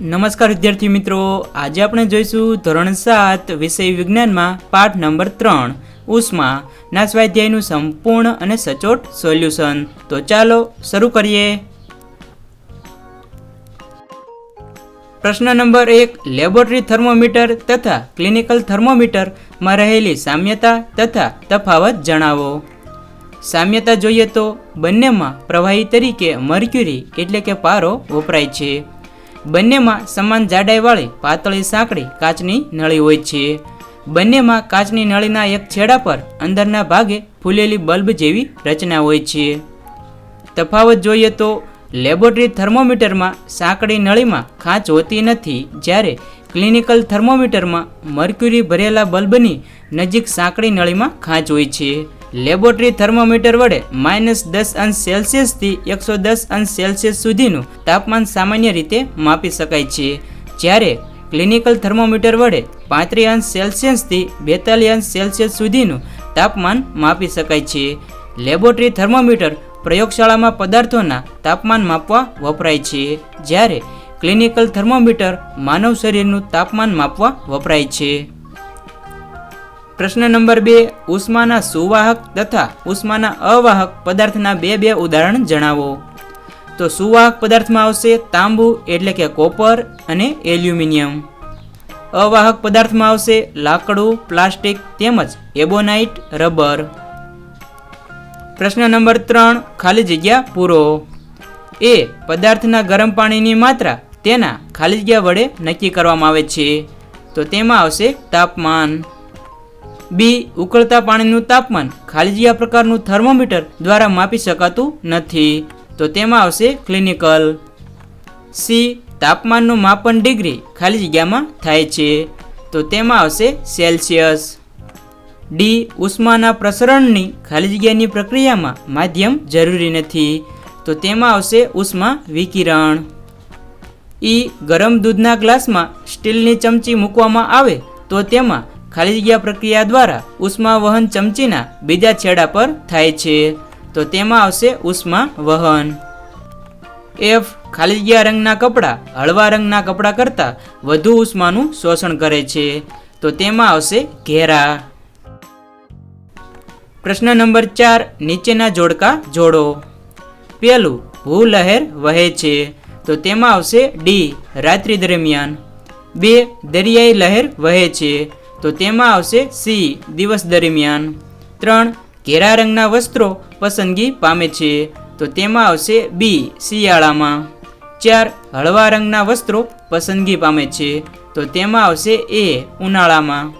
નમસ્કાર વિદ્યાર્થી મિત્રો. આજે આપણે જોઈશું ધોરણ સાત વિષય વિજ્ઞાનમાં પાઠ નંબર ત્રણ, ઉષ્મા. સ્વાધ્યાયનું સંપૂર્ણ અને સચોટ સોલ્યુશન. તો ચાલો શરૂ કરીએ. પ્રશ્ન નંબર એક, લેબોરેટરી થર્મોમીટર તથા ક્લિનિકલ થર્મોમીટરમાં રહેલી સામ્યતા તથા તફાવત જણાવો. સામ્યતા જોઈએ તો બંનેમાં પ્રવાહી તરીકે મર્ક્યુરી, એટલે કે પારો, વપરાય છે. બંનેમાં સમાન જાડાઈવાળી પાતળી સાંકડી કાચની નળી હોય છે. બંનેમાં કાચની નળીના એક છેડા પર અંદરના ભાગે ફૂલેલી બલ્બ જેવી રચના હોય છે. તફાવત જોઈએ તો લેબોરેટરી થર્મોમીટરમાં સાંકડી નળીમાં ખાંચ હોતી નથી જ્યારે ક્લિનિકલ થર્મોમીટરમાં મર્ક્યુરી ભરેલા બલ્બની નજીક સાંકડી નળીમાં ખાંચ હોય છે. લેબોરેટરી થર્મોમીટર વડે માઇનસ દસ અંશ સેલ્સિયસથી એકસો દસ અંશ સેલ્સિયસ સુધીનું તાપમાન સામાન્ય રીતે માપી શકાય છે. જ્યારે ક્લિનિકલ થર્મોમીટર વડે પાંત્રીસ અંશ સેલ્સિયસથી બેતાલીસ અંશ સેલ્સિયસ સુધીનું તાપમાન માપી શકાય છે. લેબોરેટરી થર્મોમીટર પ્રયોગશાળામાં પદાર્થોના તાપમાન માપવા વપરાય છે. જ્યારે ક્લિનિકલ થર્મોમીટર માનવ શરીરનું તાપમાન માપવા વપરાય છે. પ્રશ્ન નંબર બે, ઉષ્માના સુવાહક તથા ઉષ્માના અવાહક પદાર્થના બે બે ઉદાહરણ જણાવો. તો સુવાહક પદાર્થમાં આવશે તાંબુ એટલે કે કોપર અને એલ્યુમિનિયમ. અવાહક પદાર્થમાં આવશે લાકડું, પ્લાસ્ટિક તેમજ એબોનાઇટ, રબર. પ્રશ્ન નંબર ત્રણ, ખાલી જગ્યા પૂરો. એ, પદાર્થના ગરમ પાણીની માત્રા તેના ખાલી જગ્યા વડે નક્કી કરવામાં આવે છે. તો તેમાં આવશે તાપમાન. બી ઉકળતા પાણીનું તાપમાન. ખાલી જગ્યા પ્રકારનું થર્મોમીટર દ્વારા માપી શકાતું નથી. તો તેમાં આવશે ક્લિનિકલ સી તાપમાનનું માપન ડિગ્રી ખાલી જગ્યામાં થાય છે. તો તેમાં આવશે સેલ્સિયસ ડી ઉષ્માના પ્રસરણની ખાલી જગ્યાની પ્રક્રિયામાં માધ્યમ જરૂરી નથી. તો તેમાં આવશે ઉષ્મા વિકિરણ. ઈ ગરમ દૂધના ગ્લાસમાં સ્ટીલની ચમચી મૂકવામાં આવે તો તેમાં ખાલી જગ્યા પ્રક્રિયા દ્વારા ઉષ્મા વહન ચમચીના બીજા છેડા પર થાય છે. તો તેમાં આવશે ઉષ્મા વહન એફ ખાલી જગ્યા રંગના કપડાં, હળવા રંગના કપડાં કરતાં વધુ ઉષ્માનું શોષણ કરે છે. તો તેમાં આવશે ઘેરા. પ્રશ્ન નંબર ચાર, નીચેના જોડકા જોડો. પેલું ભૂલહેર વહે છે. તો તેમાં આવશે ડી, રાત્રિ દરમિયાન. બે, દરિયાઈ લહેર વહે છે. તો તેમાં આવશે સી, દિવસ દરમિયાન. ત્રણ, ઘેરા રંગના વસ્ત્રો પસંદગી પામે છે. તો તેમાં આવશે બી, શિયાળામાં. ચાર, હળવા રંગના વસ્ત્રો પસંદગી પામે છે. તો તેમાં આવશે એ, ઉનાળામાં.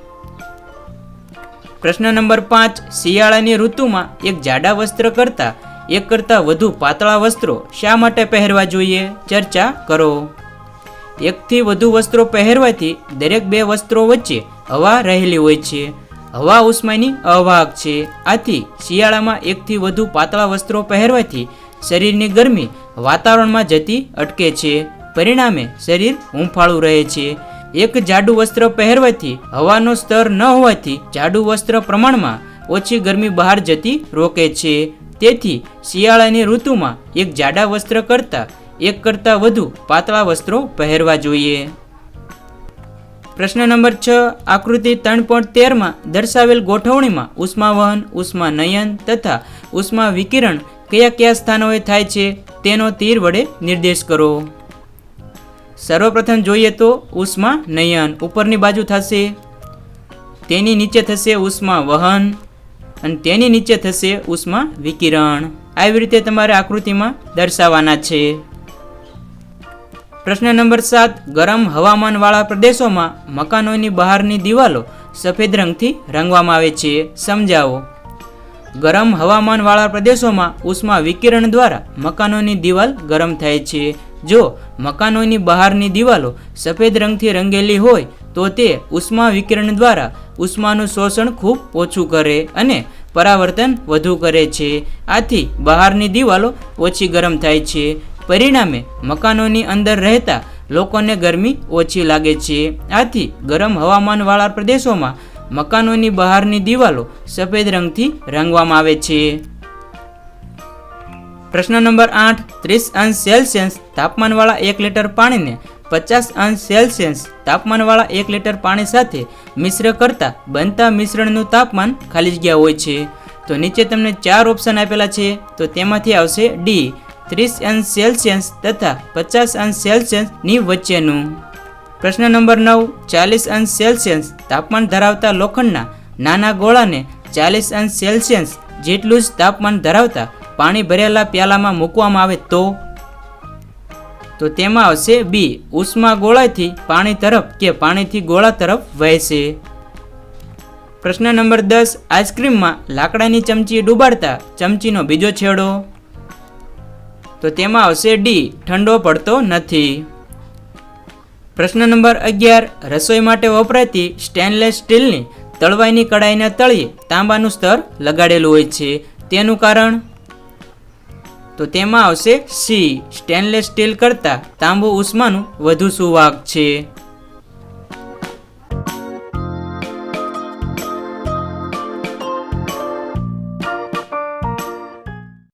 પ્રશ્ન નંબર પાંચ, શિયાળાની ઋતુમાં એક જાડા વસ્ત્ર કરતાં, એક કરતાં વધુ પાતળા વસ્ત્રો શા માટે પહેરવા જોઈએ? ચર્ચા કરો. એકથી વધુ વસ્ત્રો પહેરવાથી દરેક બે વસ્ત્રો વચ્ચે હવા રહેલી હોય છે. હવા ઉષ્માની અવાહક છે. આથી શિયાળામાં એકથી વધુ પાતળા વસ્ત્રો પહેરવાથી શરીરની ગરમી વાતાવરણમાં જતી અટકે છે. પરિણામે શરીર હૂંફાળું રહે છે. એક જાડું વસ્ત્ર પહેરવાથી હવાનો સ્તર ન હોવાથી જાડું વસ્ત્ર પ્રમાણમાં ઓછી ગરમી બહાર જતી રોકે છે. તેથી શિયાળાની ઋતુમાં એક જાડા વસ્ત્ર કરતાં એક કરતાં વધુ પાતળા વસ્ત્રો પહેરવા જોઈએ. પ્રશ્ન નંબર છ, આકૃતિ ત્રણ પોઈન્ટ તેરમાં દર્શાવેલ ગોઠવણીમાં ઉષ્માવહન ઉષ્મા નયન તથા ઉષ્મા વિકિરણ કયા કયા સ્થાનોએ થાય છે તેનો તીર વડે નિર્દેશ કરો. સર્વપ્રથમ જોઈએ તો ઉષ્મા નયન ઉપરની બાજુ થશે. તેની નીચે થશે ઉષ્મા વહન અને તેની નીચે થશે ઉષ્મા વિકિરણ આવી રીતે તમારે આકૃતિમાં દર્શાવવાના છે. પ્રશ્ન નંબર સાત, ગરમ હવામાનવાળા પ્રદેશોમાં મકાનોની બહારની દિવાલો સફેદ રંગથી રંગવામાં આવે છે. સમજાવો. ગરમ હવામાનવાળા પ્રદેશોમાં ઉષ્મા વિકિરણ દ્વારા મકાનોની દિવાલ ગરમ થાય છે. જો મકાનોની બહારની દિવાલો સફેદ રંગથી રંગેલી હોય, તો તે ઉષ્મા વિકિરણ દ્વારા ઉષ્માનું શોષણ ખૂબ ઓછું કરે અને પરાવર્તન વધુ કરે છે. આથી બહારની દિવાલો ઓછી ગરમ થાય છે. પરિણામે મકાનોની અંદર રહેતા લોકોને ગરમી ઓછી લાગે છે. આથી ગરમ હવામાનવાળા પ્રદેશોમાં મકાનોની બહારની દિવાલો સફેદ રંગથી રંગવામાં આવે છે. પ્રશ્ન નંબર આઠ, ત્રીસ અંશ સેલ્સિયસ તાપમાનવાળા એક લીટર પાણીને પચાસ અંશ સેલ્સિયસ તાપમાનવાળા એક લીટર પાણી સાથે મિશ્ર કરતા બનતા મિશ્રણનું તાપમાન ખાલી જગ્યા હોય છે. તો નીચે તમને ચાર ઓપ્શન આપેલા છે. તો તેમાંથી આવશે ડી ત્રીસ અંશ સેલ્સિયસ તથા પચાસ અંશ સેલ્સિયસની વચ્ચેનું. પ્રશ્ન નંબર નવ, ચાલીસ અંશ સેલ્સિયસ તાપમાન ધરાવતા લોખંડના નાના ગોળાને ચાલીસ અંશ સેલ્સિયસ જેટલું જ તાપમાન ધરાવતા પાણી ભરેલા પ્યાલામાં મૂકવામાં આવે તો? તો તેમાં આવશે બી, ઉષ્મા ગોળાથી પાણી તરફ કે પાણીથી ગોળા તરફ વહેશે પ્રશ્ન નંબર દસ, આઈસ્ક્રીમમાં લાકડાની ચમચી ડૂબાડતા ચમચીનો બીજો છેડો? તો તેમાં આવશે ડી ઠંડો પડતો નથી. પ્રશ્ન નંબર અગિયાર, રસોઈ માટે વપરાતી સ્ટેનલેસ સ્ટીલની તળવાઈની કડાઈના તળિયે તાંબાનું સ્તર લગાડેલું હોય છે. તેનું કારણ? તો તેમાં આવશે સી સ્ટેનલેસ સ્ટીલ કરતાં તાંબુ ઉષ્માનું વધુ સુવાહક છે.